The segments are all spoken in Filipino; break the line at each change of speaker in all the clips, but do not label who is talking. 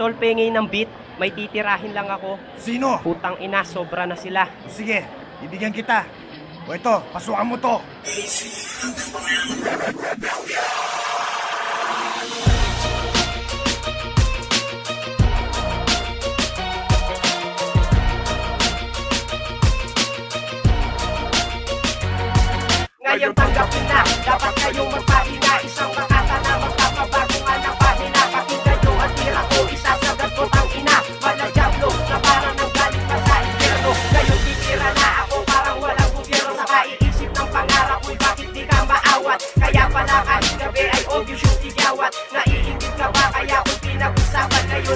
tol, pengi ng beat. May titirahin lang ako.
Sino?
Putang ina, sobra na sila.
Sige, bibigyan kita. O ito, pasukan mo to.
Ngayon tanggapin na, dapat kayong magpahinga Isang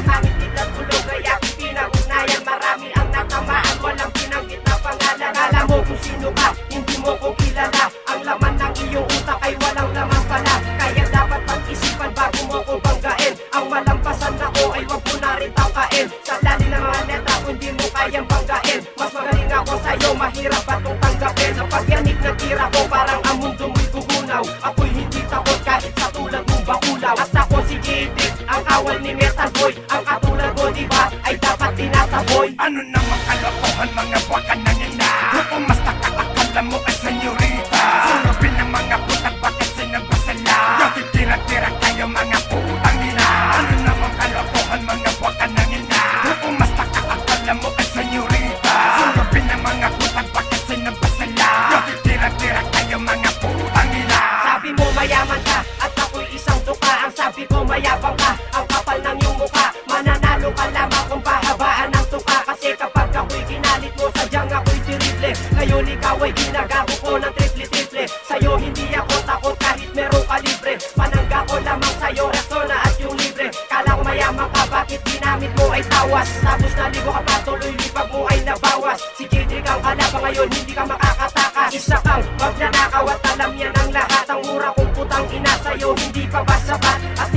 hangin titlat tulog kaya ko'y pinag-ugnayan Marami ang natamaan, walang pinanggit na pangalan Alam mo kung sino ka, hindi mo ko kilala Ang laman ng iyong utak ay walang laman pala Kaya dapat pag-isipan bago mo ko banggain Ang malampasan ako ay wag mo na rin tangkain Sa lalim ng mga letra kung di mo kayang banggain Mas magaling ako sa'yo, mahirap ba itong tanggapin Sa pagyanig ng tira ko parang ang mundo mo'y gugunaw Ako'y hindi takot kahit sa tulad mong bakulaw At ang kawal ni Metal Boy Ang katulad mo diba ay dapat tinataboy
Ano namang kalokohan mga baka
mayabang ka, ang kapal ng iyong mukha. Mananalo ka lamang kung pahabaan ng tuka. Kasi kapag ako'y ginalit mo, sadyang ako'y dirible Ngayon ikaw ay ginagago ko ng triple-triple Sa'yo hindi ako takot kahit merong kalibre Panangga ko lamang sa'yo, rasona at yung libre. Kala ko mayaman ka, bakit ginamit mo ay tawas? Tapos naligo ka pa, tuloy lipag mo ay nabawas. Si JJ kang kalabang ngayon, hindi ka makakatakas. Isa kang magnanakaw at alam yan ang lahat. Ang mura kong putang ina sa'yo, hindi pa ba sapat? At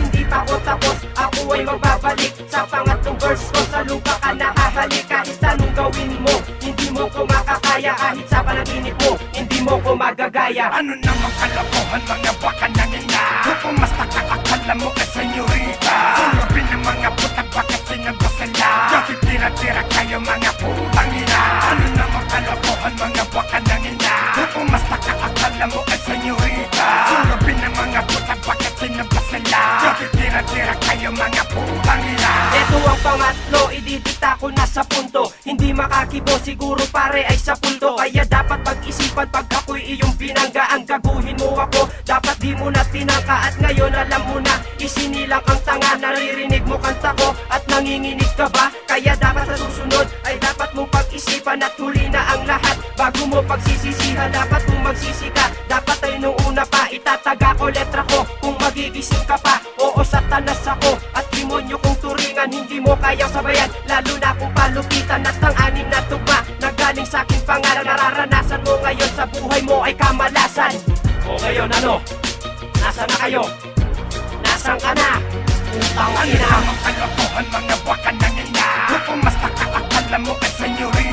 ako ay magbabalik Sa pangatlong verse ko, sa lupa ka nakahalik Kahit anong gawin mo, hindi mo ko makakaya. Kahit sa panaginip mo, hindi mo ko magagaya.
Ano namang kalokohan mga baka ng ina Kung mas nakakakala mo ay senyorita. Surupin ng mga putang bakit sinabasala Yung titira-tira kayo mga putang ina? Ano namang kalokohan mga baka ng ina Kung mas nakakakala mo ay senyorita. Surupin ng mga putang bakit sinabasala Yung titira-tira kayo mga putang ina
Ito ang pangatlo, ididikta ko na sa punto. Hindi makakibo, siguro pare ay sa punto. Kaya dapat pag-isipan pag ako'y iyong binangga Ang gaguhin mo ako, dapat di mo na tinangka. At ngayon alam mo na, isinilang ang tanga. Naririnig mo kanta ko at nanginginig ka ba? Kaya dapat sa susunod ay dapat mong pag-isipan At huli na ang lahat, bago mo pagsisisihan Dapat mong magsisika, dapat ay nung una pa Itataga ko letra ko, kung magigising ka pa Oo, satanas ako, at demonyo kong turingan Hindi mo kayang sabayan, lalo na kung palupitan At ang anim na tugma, na sa aking pangalan Nararanasan mo ngayon sa buhay mo ay kamalasan O ngayon ano? Nasaan na kayo? Nasaan ka na? Utang
Ano
ina
namang kalokohan mga baka ng ina Kung mas nakakakala mo ay senyorita